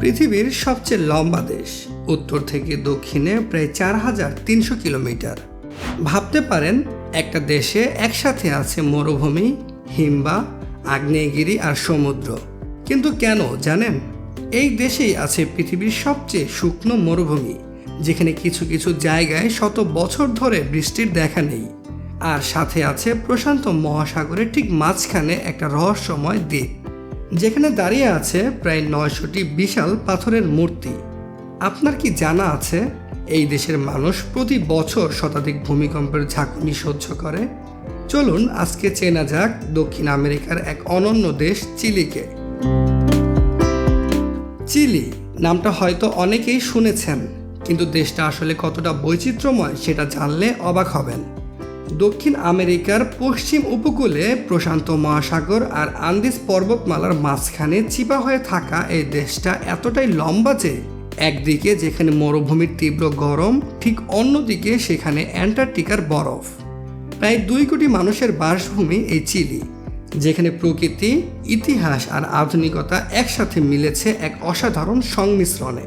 পৃথিবীর সবচেয়ে লম্বা দেশ। উত্তর থেকে দক্ষিণে প্রায় চার হাজার তিনশো কিলোমিটার। ভাবতে পারেন, একটা দেশে একসাথে আছে মরুভূমি হিমবা আগ্নেয়গিরি আর সমুদ্র। কিন্তু কেন জানেন? এই দেশেই আছে পৃথিবীর সবচেয়ে শুকনো মরুভূমি, যেখানে কিছু কিছু জায়গায় শত বছর ধরে বৃষ্টির দেখা নেই। আর সাথে আছে প্রশান্ত মহাসাগরের ঠিক মাঝখানে একটা রহস্যময় দ্বীপ। যেখানে দাঁড়িয়ে আছে প্রায় নয়শোটি বিশাল পাথরের মূর্তি। আপনার কি জানা আছে এই দেশের মানুষ প্রতি বছর শতাধিক ভূমিকম্পের ঝাঁকুনি সহ্য করে? চলুন আজকে চেনা যাক দক্ষিণ আমেরিকার এক অনন্য দেশ চিলিকে। চিলি নামটা হয়তো অনেকেই শুনেছেন, কিন্তু দেশটা আসলে কতটা বৈচিত্র্যময় সেটা জানলে অবাক হবেন। দক্ষিণ আমেরিকার পশ্চিম উপকূলে প্রশান্ত মহাসাগর আর আন্দিজ পর্বতমালার মাঝখানে চিপা হয়ে থাকা এই দেশটা এতটাই লম্বা যে একদিকে যেখানে মরুভূমির তীব্র গরম, ঠিক অন্যদিকে সেখানে অ্যান্টার্কটিকার বরফ। প্রায় দুই কোটি মানুষের বাসভূমি এই চিলি, যেখানে প্রকৃতি, ইতিহাস আর আধুনিকতা একসাথে মিলেছে এক অসাধারণ সংমিশ্রণে।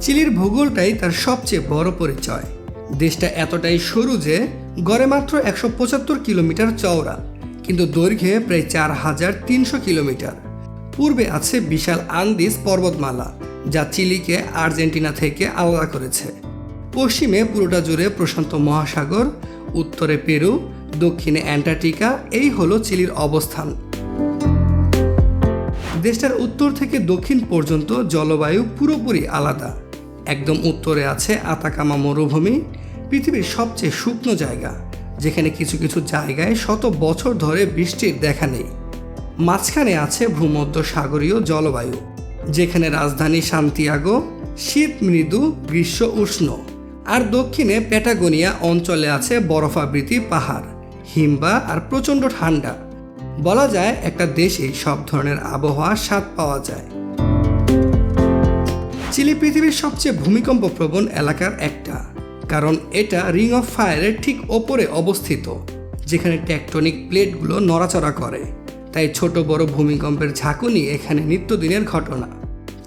চিলির ভূগোলটাই তার সবচেয়ে বড় পরিচয়। দেশটা এতটাই সরু যে গড়ে মাত্র একশো পঁচাত্তর কিলোমিটার চওড়া, কিন্তু দৈর্ঘ্যে প্রায় চার হাজার তিনশো কিলোমিটার। পূর্বে আছে বিশাল আন্দিজ পর্বতমালা, যা চিলিকে, আর্জেন্টিনা থেকে আলাদা করেছে। পশ্চিমে পুরোটা জুড়ে প্রশান্ত মহাসাগর, উত্তরে পেরু, দক্ষিণে অ্যান্টার্কটিকা, এই হলো চিলির অবস্থান। দেশটার উত্তর থেকে দক্ষিণ পর্যন্ত জলবায়ু পুরোপুরি আলাদা। একদম উত্তরে আছে আতাকামা মরুভূমি, পৃথিবীর সবচেয়ে শুকনো জায়গা, যেখানে কিছু কিছু জায়গায় শত বছর ধরে বৃষ্টির দেখা নেই। মাঝখানে আছে ভূমধ্য সাগরীয় জলবায়ু, যেখানে রাজধানী শান্তিয়াগো শীত মৃদু, গ্রীষ্ম উষ্ণ, আর দক্ষিণে প্যাটাগোনিয়া অঞ্চলে আছে বরফাবৃতি পাহাড় হিমবা আর প্রচণ্ড ঠান্ডা। বলা যায় একটা দেশে সব ধরনের আবহাওয়ার স্বাদ পাওয়া যায়। চিলি পৃথিবীর সবচেয়ে ভূমিকম্প প্রবণ এলাকার একটা, কারণ এটা রিং অফ ফায়ারের ঠিক ওপরে অবস্থিত, যেখানে টেকটনিক প্লেটগুলো নড়াচড়া করে। তাই ছোট বড় ভূমিকম্পের ঝাঁকুনি এখানে নিত্যদিনের ঘটনা।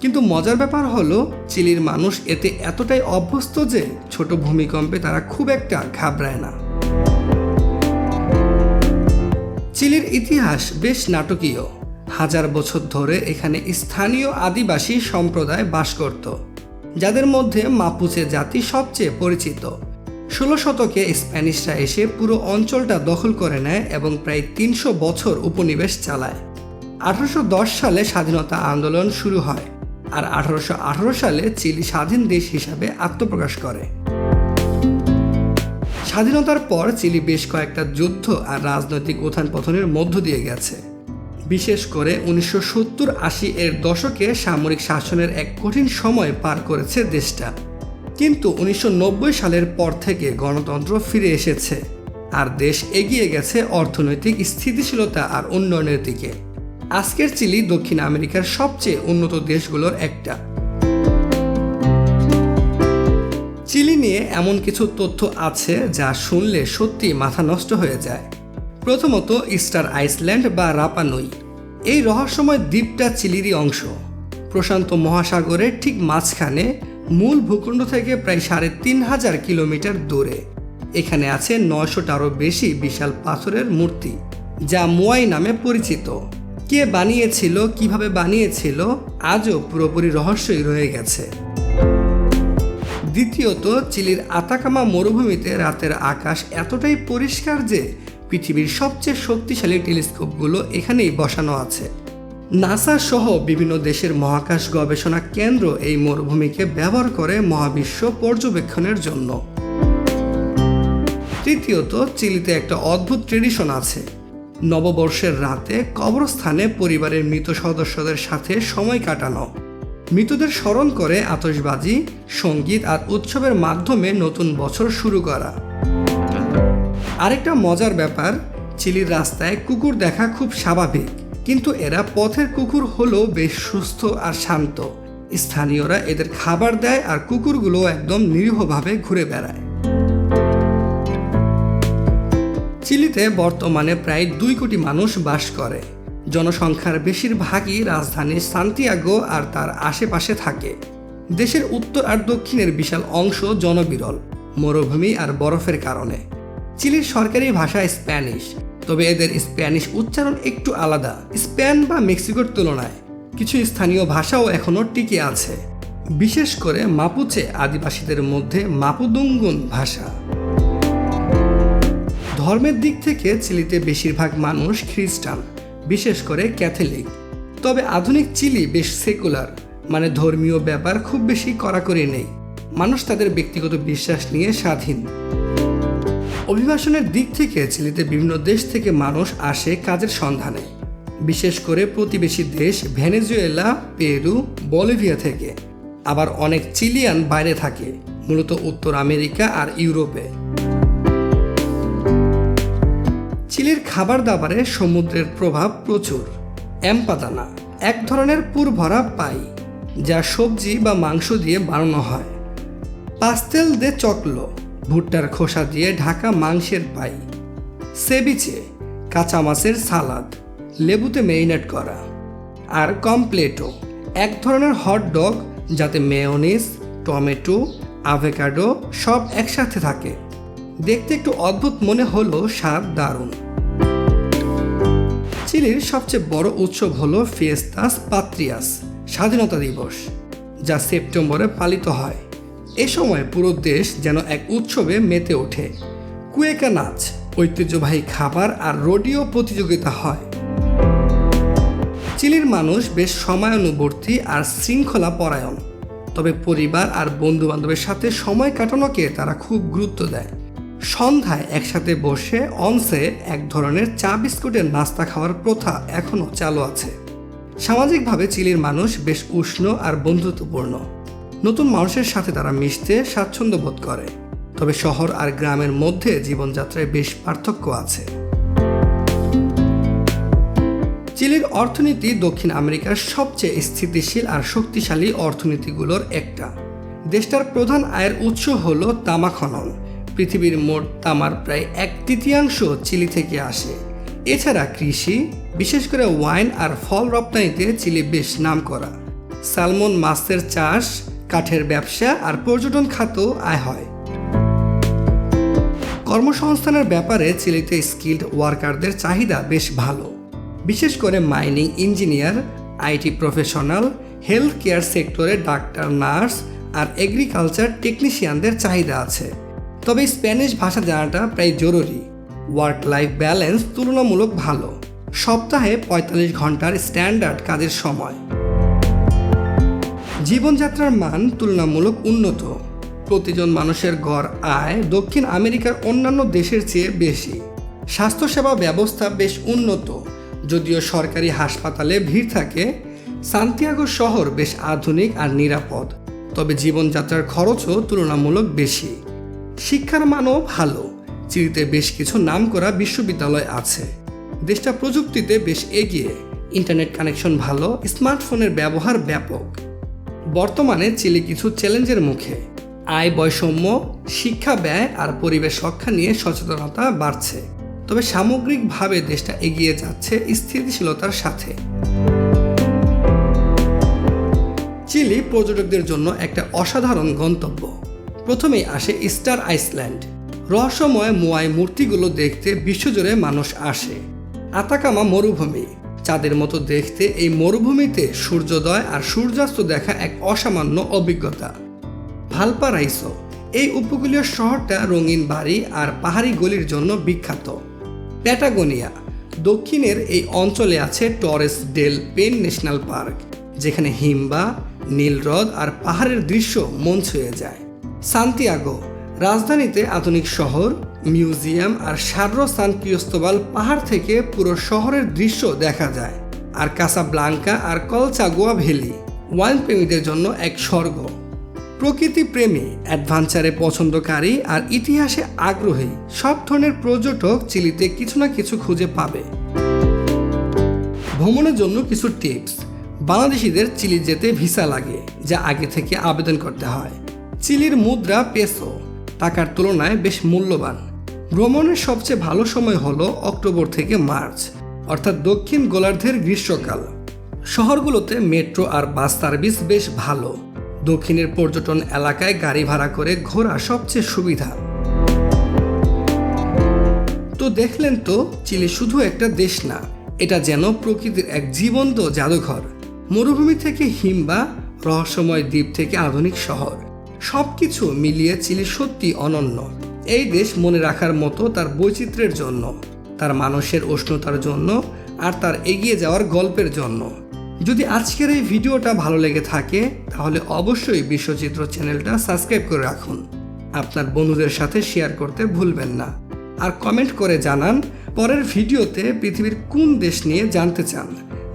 কিন্তু মজার ব্যাপার হলো, চিলির মানুষ এতে এতটাই অভ্যস্ত যে ছোট ভূমিকম্পে তারা খুব একটা ঘাবড়ায় না। চিলির ইতিহাস বেশ নাটকীয়। হাজার বছর ধরে এখানে স্থানীয় আদিবাসী সম্প্রদায় বাস করত, যাদের মধ্যে মাপুচে জাতি সবচেয়ে পরিচিত। ষোলো শতকে স্প্যানিশরা এসে পুরো অঞ্চলটা দখল করে নেয় এবং প্রায় তিনশো বছর উপনিবেশ চালায়। আঠারোশো দশ সালে স্বাধীনতা আন্দোলন শুরু হয় আর আঠারোশো আঠারো সালে চিলি স্বাধীন দেশ হিসাবে আত্মপ্রকাশ করে। স্বাধীনতার পর চিলি বেশ কয়েকটা যুদ্ধ আর রাজনৈতিক উত্থান পতনের মধ্য দিয়ে গেছে। বিশেষ করে উনিশশো সত্তর আশি এর দশকে সামরিক শাসনের এক কঠিন সময় পার করেছে দেশটা। কিন্তু উনিশশো নব্বই সালের পর থেকে গণতন্ত্র ফিরে এসেছে। আর দেশ এগিয়ে গেছে অর্থনৈতিক স্থিতিশীলতা আর উন্নয়নের দিকে। আজকের চিলি দক্ষিণ আমেরিকার সবচেয়ে উন্নত দেশগুলোর একটা। চিলি নিয়ে এমন কিছু তথ্য আছে যা শুনলে সত্যি মাথা নষ্ট হয়ে যায়। প্রথমত ইস্টার আইসল্যান্ড বা রাপানুই এই রহস্যময় দ্বীপটা চিলিরই অংশ। প্রশান্ত মহাসাগরের ঠিক মাঝখানে মূল ভূখণ্ড থেকে প্রায় সাড়ে তিন হাজার কিলোমিটার দূরে। এখানে আছে নয়শোটারও বেশি বিশাল পাথরের মূর্তি, যা মোয়াই নামে পরিচিত। কে বানিয়েছিল, কীভাবে বানিয়েছিল, আজও পুরোপুরি রহস্যই রয়ে গেছে। দ্বিতীয়ত, চিলির আতাকামা মরুভূমিতে রাতের আকাশ এতটাই পরিষ্কার যে পৃথিবীর সবচেয়ে শক্তিশালী টেলিস্কোপগুলো এখানেই বসানো আছে। নাসা সহ বিভিন্ন দেশের মহাকাশ গবেষণা কেন্দ্র এই মরুভূমিকে ব্যবহার করে মহাবিশ্ব পর্যবেক্ষণের জন্য। তৃতীয়ত, চিলিতে একটা অদ্ভুত ট্রেডিশন আছে। নববর্ষের রাতে কবরস্থানে পরিবারের মৃত সদস্যদের সাথে সময় কাটানো। মৃতদের স্মরণ করে আতশবাজি, সংগীত আর উৎসবের মাধ্যমে নতুন বছর শুরু করা। আরেকটা মজার ব্যাপার, চিলির রাস্তায় কুকুর দেখা খুব স্বাভাবিক। কিন্তু এরা পথের কুকুর হলেও বেশ সুস্থ আর শান্ত। স্থানীয়রা এদের খাবার দেয় আর কুকুরগুলো একদম নিরীহভাবে ঘুরে বেড়ায়। চিলিতে বর্তমানে প্রায় দুই কোটি মানুষ বাস করে। জনসংখ্যার বেশিরভাগই রাজধানী সান্তিয়াগো আর তার আশেপাশে থাকে। দেশের উত্তর আর দক্ষিণের বিশাল অংশ জনবিরল, মরুভূমি আর বরফের কারণে। চিলির সরকারি ভাষা স্প্যানিশ, তবে এদের স্প্যানিশ উচ্চারণ একটু আলাদা। স্পেন বা মেক্সিকোর তুলনায় কিছু স্থানীয় ভাষাও এখনও টিকে আছে। বিশেষ করে মাপুচে আদিবাসীদের মধ্যে মাপুদুঙ্গুন ভাষা। ধর্মের দিক থেকে চিলিতে বেশিরভাগ মানুষ খ্রিস্টান, বিশেষ করে ক্যাথলিক। তবে আধুনিক চিলি বেশ সেকুলার মানে ধর্মীয় ব্যাপার খুব বেশি কড়াকড়ি নেই। মানুষ তাদের ব্যক্তিগত বিশ্বাস নিয়ে স্বাধীন। অভিবাসনের দিক থেকে চিলিতে বিভিন্ন দেশ থেকে মানুষ আসে কাজের সন্ধানে। বিশেষ করে প্রতিবেশী দেশ ভেনেজুয়েলা, পেরু, বলিভিয়া থেকে। আবার অনেক চিলিয়ান বাইরে থাকে, মূলত উত্তর আমেরিকা আর ইউরোপে। চিলির খাবার দাবারে সমুদ্রের প্রভাব প্রচুর। এম্পাদানা, এক ধরনের পুরভরা পাই, যা সবজি বা মাংস দিয়ে বানানো হয়। পাস্তেল দে চকলো ভুট্টার খোসা দিয়ে ঢাকা মাংসের পাই। সেবিচে কাঁচা মাছের সালাদ, লেবুতে মেরিনেট করা। আর কমপ্লেটো এক ধরনের হট ডগ যাতে মেয়নিস টমেটো আভেকাডো সব একসাথে থাকে। দেখতে একটু অদ্ভুত মনে হলো স্বাদ দারুণ। চিলির সবচেয়ে বড় উৎসব হলো ফিয়েস্তাস পাত্রিয়াস স্বাধীনতা দিবস, যা সেপ্টেম্বরে পালিত হয়। এ সময় পুরো দেশ যেন এক উৎসবে মেতে ওঠে। কুয়েকা নাচ ঐতিহ্যবাহী খাবার আর রোডিও প্রতিযোগিতা হয়। চিলির মানুষ বেশ সময়ানুবর্তী আর শৃঙ্খলা পরায়ণ। তবে পরিবার আর বন্ধু বান্ধবের সাথে সময় কাটানোকে তারা খুব গুরুত্ব দেয়। সন্ধ্যায় একসাথে বসে অনসে এক ধরনের চা বিস্কুটের নাস্তা খাওয়ার প্রথা এখনও চালু আছে। সামাজিকভাবে চিলির মানুষ বেশ উষ্ণ আর বন্ধুত্বপূর্ণ। নতুন মানুষের সাথে তারা মিশতে স্বাচ্ছন্দ্য বোধ করে। তবে শহর আর গ্রামের মধ্যে জীবনযাত্রায় বেশ পার্থক্য আছে। চিলির অর্থনীতি দক্ষিণ আমেরিকার সবচেয়ে স্থিতিশীল আর শক্তিশালী অর্থনীতিগুলোর একটা। দেশটার প্রধান আয়ের উৎস হল তামা খনন। পৃথিবীর মোট তামার প্রায় এক তৃতীয়াংশ চিলি থেকে আসে। এছাড়া কৃষি, বিশেষ করে ওয়াইন আর ফল রপ্তানিতে চিলি বেশ নাম করা সালমন মাছের চাষ কাঠের ব্যবসা আর পর্যটন খাতেও আয় হয়। কর্মসংস্থানের ব্যাপারে চিলিতে স্কিল্ড ওয়ার্কারদের চাহিদা বেশ ভালো। বিশেষ করে mining engineer, IT professional, health care সেক্টরে ডাক্তার, নার্স আর এগ্রিকালচার টেকনিশিয়ানদের চাহিদা আছে। তবে স্প্যানিশ ভাষা জানাটা প্রায় জরুরি। ওয়ার্ক লাইফ ব্যালেন্স তুলনামূলক ভালো। সপ্তাহে পঁয়তাল্লিশ ঘণ্টার স্ট্যান্ডার্ড কাজের সময়। জীবনযাত্রার মান তুলনামূলক উন্নত। প্রতিজন মানুষের গড় আয় দক্ষিণ আমেরিকার অন্যান্য দেশের চেয়ে বেশি। স্বাস্থ্যসেবা ব্যবস্থা বেশ উন্নত। যদিও সরকারি হাসপাতালে ভিড় থাকে, সান্তিয়াগো শহর বেশ আধুনিক আর নিরাপদ। তবে জীবনযাত্রার খরচও তুলনামূলক বেশি। শিক্ষার মানও ভালো। চিলিতে বেশ কিছু নাম করা বিশ্ববিদ্যালয় আছে। দেশটা প্রযুক্তিতে বেশ এগিয়ে। ইন্টারনেট কানেকশন ভালো, স্মার্টফোনের ব্যবহার ব্যাপক। বর্তমানে চিলি কিছু চ্যালেঞ্জের মুখে। আয় বৈষম্য, শিক্ষা ব্যয় আর পরিবেশ রক্ষা নিয়ে সচেতনতা বাড়ছে। তবে সামগ্রিকভাবে দেশটা এগিয়ে যাচ্ছে স্থিতিশীলতার সাথে। চিলি পর্যটকদের জন্য একটা অসাধারণ গন্তব্য। প্রথমেই আসে স্টার আইসল্যান্ড। রহস্যময় মোয়াই মূর্তিগুলো দেখতে বিশ্বজুড়ে মানুষ আসে। আতাকামা মরুভূমি। চাঁদের মতো দেখতে এই মরুভূমিতে সূর্যোদয় আর সূর্যাস্ত দেখা এক অসামান্য অভিজ্ঞতা। ভালপারাইসো, এই উপকূলীয় শহরটা রঙিন বাড়ি আর পাহাড়ি গলির জন্য বিখ্যাত। প্যাটাগোনিয়া, দক্ষিণের এই অঞ্চলে আছে Torres del Paine National Park, যেখানে হিমবা নীলহ্রদ আর পাহাড়ের দৃশ্য মন ছুঁয়ে যায়। সান্তিয়াগো, রাজধানীতে আধুনিক শহর মিউজিয়াম আর সার্রো সান পাহাড় থেকে পুরো শহরের দৃশ্য দেখা যায়, আর কাসাব্লাঙ্কা আর কলচাগোয়া ভ্যালি, ওয়াইন প্রেমীদের জন্য এক স্বর্গ। প্রকৃতি প্রেমী, অ্যাডভেঞ্চারে পছন্দকারী আর ইতিহাসে আগ্রহী, সব ধরনের পর্যটক চিলিতে কিছু না কিছু খুঁজে পাবে। ভ্রমণের জন্য কিছু টিপস। বাংলাদেশিদের চিলি যেতে ভিসা লাগে, যা আগে থেকে আবেদন করতে হয়। চিলির মুদ্রা পেসো, টাকার তুলনায় বেশ মূল্যবান। ভ্রমণের সবচেয়ে ভালো সময় হলো অক্টোবর থেকে মার্চ, অর্থাৎ দক্ষিণ গোলার্ধের গ্রীষ্মকাল। শহরগুলোতে মেট্রো আর বাস সার্ভিস বেশ ভালো। দক্ষিণের পর্যটন এলাকায় গাড়ি ভাড়া করে ঘোরা সবচেয়ে সুবিধা। তো দেখলেন তো, চিলি শুধু একটা দেশ না, এটা যেন প্রকৃতির এক জীবন্ত জাদুঘর। মরুভূমি থেকে হিমবা রহস্যময় দ্বীপ থেকে আধুনিক শহর। সবকিছু মিলিয়ে চিলি সত্যি অনন্য। এই দেশ মনে রাখার মতো তার বৈচিত্র্যের জন্য, তার মানুষের উষ্ণতার জন্য, আর তার এগিয়ে যাওয়ার গল্পের জন্য। যদি আজকের এই ভিডিওটা ভালো লেগে থাকে, তাহলে অবশ্যই বিশ্বচিত্র চ্যানেলটা সাবস্ক্রাইব করে রাখুন। আপনার বন্ধুদের সাথে শেয়ার করতে ভুলবেন না। আর কমেন্ট করে জানান, পরের ভিডিওতে পৃথিবীর কোন দেশ নিয়ে জানতে চান?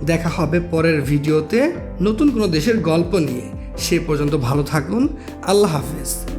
দেখা হবে পরের ভিডিওতে নতুন কোনো দেশের গল্প নিয়ে। সে পর্যন্ত ভালো থাকুন। আল্লাহ হাফেজ।